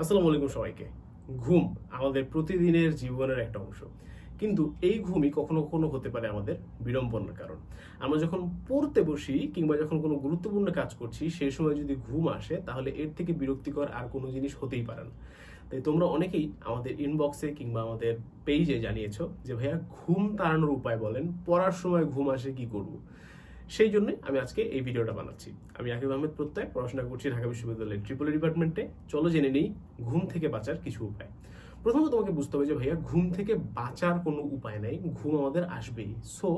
আসসালামু আলাইকুম সবাইকে। ঘুম আমাদের প্রতিদিনের জীবনের একটা অংশ। কিন্তু এই ঘুমই কখনো কখনো হতে পারে আমাদের বিড়ম্বনার কারণ। আমরা যখন পড়তে বসি কিংবা যখন কোনো গুরুত্বপূর্ণ কাজ করছি সেই সময় যদি ঘুম আসে, তাহলে এর থেকে বিরক্তিকর আর কোনো জিনিস হতেই পারে না। তাই তোমরা অনেকেই আমাদের ইনবক্সে কিংবা আমাদের পেজে জানিয়েছো যে, ভাইয়া, ঘুম তাড়ানোর উপায় বলেন, পড়ার সময় ঘুম আসে কি করব? সেই জন্যই আমি আজকে এই ভিডিওটা বানাচ্ছি। আমি আকিব আহমেদ প্রত্যয়, পড়াশোনা করছি ঢাকা বিশ্ববিদ্যালয়ের ট্রিপল ডিপার্টমেন্টে। চলো জেনে নেই ঘুম থেকে বাঁচার কিছু উপায়। প্রথমত তোমাকে বুঝতে হবে যে, ভাইয়া, ঘুম থেকে বাঁচার কোনো উপায় নাই। ঘুম আমাদের আসবেই। সো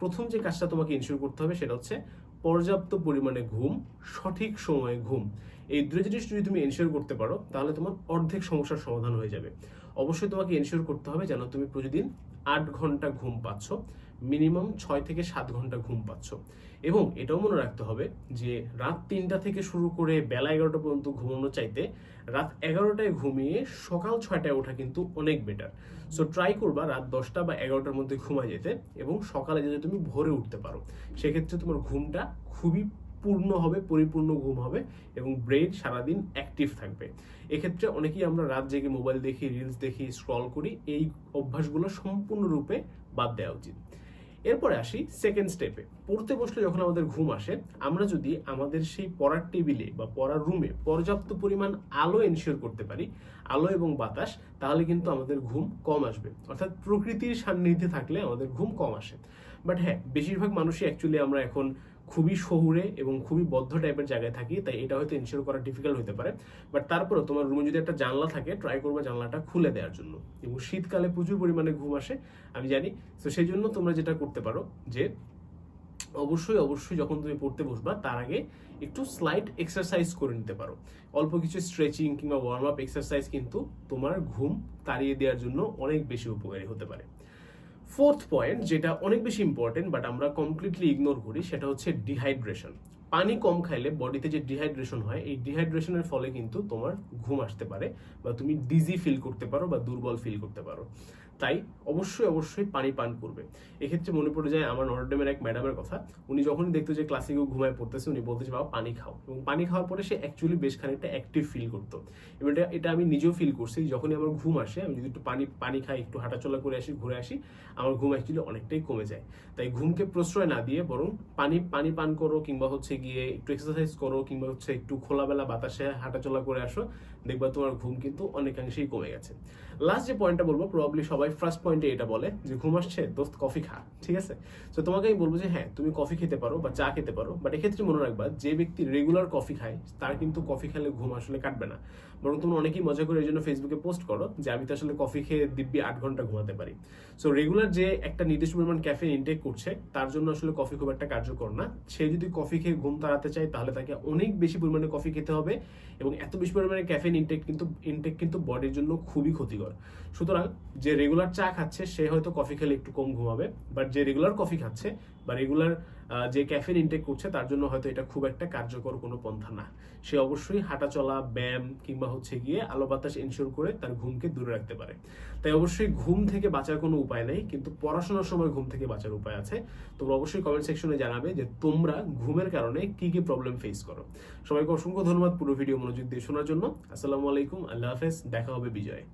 প্রথম যে কাজটা তোমাকে ইনশিওর করতে হবে সেটা হচ্ছে পর্যাপ্ত পরিমাণে ঘুম, সঠিক সময়ে ঘুম। এই দুটো জিনিস যদি তুমি এনশিওর করতে পারো, তাহলে তোমার অর্ধেক সমস্যার সমাধান হয়ে যাবে। অবশ্যই তোমাকে এনশিওর করতে হবে যেন তুমি প্রতিদিন আট ঘণ্টা ঘুম পাচ্ছ। মিনিমাম ছয় থেকে সাত ঘণ্টা ঘুম পাচ্ছ। এবং এটাও মনে রাখতে হবে যে রাত তিনটা থেকে শুরু করে বেলা এগারোটা পর্যন্ত ঘুমানো চাইতে রাত এগারোটায় ঘুমিয়ে সকাল ছয়টায় ওঠা কিন্তু অনেক বেটার সো ট্রাই করবা রাত দশটা বা এগারোটার মধ্যে ঘুমায় যেতে এবং সকালে যাতে তুমি ভোরে উঠতে পারো। সেক্ষেত্রে তোমার ঘুমটা খুবই পূর্ণ হবে, পরিপূর্ণ ঘুম হবে এবং ব্রেন সারাদিন অ্যাক্টিভ থাকবে। এক্ষেত্রে অনেকেই আমরা রাত জেগে মোবাইল দেখি রিলস দেখি স্ক্রল করি, এই অভ্যাসগুলো সম্পূর্ণরূপে বাদ দেওয়া উচিত। এরপরে আসি সেকেন্ড স্টেপে পড়তে বসলে যখন আমাদের ঘুম আসে, আমরা যদি আমাদের সেই পড়ার টেবিলে বা পড়ার রুমে পর্যাপ্ত পরিমাণ আলো এনশিওর করতে পারি, আলো এবং বাতাস, তাহলে কিন্তু আমাদের ঘুম কম আসবে। অর্থাৎ প্রকৃতির সান্নিধ্যে থাকলে আমাদের ঘুম কম আসে। বাট হ্যাঁ বেশিরভাগ মানুষই অ্যাকচুয়ালি আমরা এখন খুবই শহুরে এবং খুবই বদ্ধ টাইপের জায়গায় থাকি, তাই এটা হয়তো ইনশিওর করা ডিফিকাল্ট হতে পারে। বাট তারপরেও তোমার রুমে যদি একটা জানলা থাকে ট্রাই করবে জানলাটা খুলে দেওয়ার জন্য। এবং শীতকালে প্রচুর পরিমাণে ঘুম আসে, আমি জানি। তো সেই জন্য তোমরা যেটা করতে পারো যে, অবশ্যই অবশ্যই যখন তুমি পড়তে বসবা, তার আগে একটু স্লাইট এক্সারসাইজ করে নিতে পারো। অল্প কিছু স্ট্রেচিং কিংবা ওয়ার্ম আপ এক্সারসাইজ কিন্তু তোমার ঘুম তাড়িয়ে দেওয়ার জন্য অনেক বেশি উপকারী হতে পারে। ফোর্থ পয়েন্ট যেটা অনেক বেশি ইম্পর্টেন্ট বাট আমরা কমপ্লিটলি ইগনোর করি, সেটা হচ্ছে ডিহাইড্রেশন পানি কম খাইলে বডিতে যে ডিহাইড্রেশন হয়, এই ডিহাইড্রেশনের ফলে কিন্তু তোমার ঘুম আসতে পারে বা তুমি ডিজি ফিল করতে পারো বা দুর্বল ফিল করতে পারো। তাই অবশ্যই অবশ্যই পানি পান করবে। এক্ষেত্রে মনে পড়ে যায় আমার নরডেমের এক ম্যাডামের কথা, উনি যখনই দেখতো যে ক্লাসে কেউ ঘুমায় পড়তেছে, উনি বলতেছে, বাবা, পানি খাও। এবং পানি খাওয়ার পরে সে অ্যাকচুয়ালি বেশ খানিকটা অ্যাক্টিভ ফিল করতো। এবং এটা এটা আমি নিজেও ফিল করছি, যখনই আমার ঘুম আসে, আমি যদি একটু পানি পানি খাই, একটু হাঁটাচলা করে আসি, ঘুরে আসি, আমার ঘুম অ্যাকচুয়ালি অনেকটাই কমে যায়। তাই ঘুমকে প্রশ্রয় না দিয়ে বরং পানি পানি পান করো কিংবা হচ্ছে গিয়ে একটু এক্সারসাইজ করো কিংবা হচ্ছে একটু খোলাবেলা বাতাসে হাঁটাচলা করে আসো, দেখবা তোমার ঘুম কিন্তু অনেকাংশেই কমে গেছে। লাস্ট যে পয়েন্টটা বলব প্রবাবলি সবাই ফার্স্ট পয়েন্টে এটা বলে যে, ঘুম আসছে, দোস্ত কফি খা। ঠিক আছে? তো তোমাকে আমি বলব যে হ্যাঁ তুমি কফি খেতে পারো বা চা খেতে পারো বাট এক্ষেত্রে মনে রাখবা, যে ব্যক্তি রেগুলার কফি খায়, তার কিন্তু কফি খেলে ঘুম আসলে কাটবে না। বরং তুমি অনেকেই মজা করে এই জন্য ফেসবুকে পোস্ট করো যে, আমি তো আসলে কফি খেয়ে দিব্যি আট ঘণ্টা ঘুমাতে পারি। সো রেগুলার যে একটা নির্দিষ্ট পরিমাণ ক্যাফেন ইনটেক করছে, তার জন্য আসলে কফি খুব একটা কার্যকর না। সে যদি কফি খেয়ে ঘুম তাড়াতে চায়, তাহলে তাকে অনেক বেশি পরিমাণে কফি খেতে হবে এবং এত বেশি পরিমাণে ক্যাফেন ইনটেক কিন্তু ইনটেক কিন্তু বডির জন্য খুবই ক্ষতিকর। সুতরাং যে রেগুলার চা খাচ্ছে, সে হয়তো কফি খেলে একটু কম ঘুমাবে বাট যে রেগুলার কফি খাচ্ছে বা রেগুলার যে ক্যাফেন ইনটেক করছে, তার জন্য হয়তো এটা খুব একটা কার্যকর কোনো পন্থা না। সে অবশ্যই হাঁটা চলা, ব্যায়াম কিংবা হচ্ছে গিয়ে আলো বাতাস এনশিওর করে তার ঘুমকে দূরে রাখতে পারে। তাই অবশ্যই ঘুম থেকে বাঁচার কোনো উপায় নেই, কিন্তু পড়াশোনার সময় ঘুম থেকে বাঁচার উপায় আছে। তোমরা অবশ্যই কমেন্ট সেকশনে জানাবে যে তোমরা ঘুমের কারণে কি কি প্রবলেম ফেস করো। সবাইকে অসংখ্য ধন্যবাদ পুরো ভিডিও মনোযোগ দিয়ে শোনার জন্য। আসসালামু আলাইকুম, আল্লাহ হাফেজ, দেখা হবে বিজয়।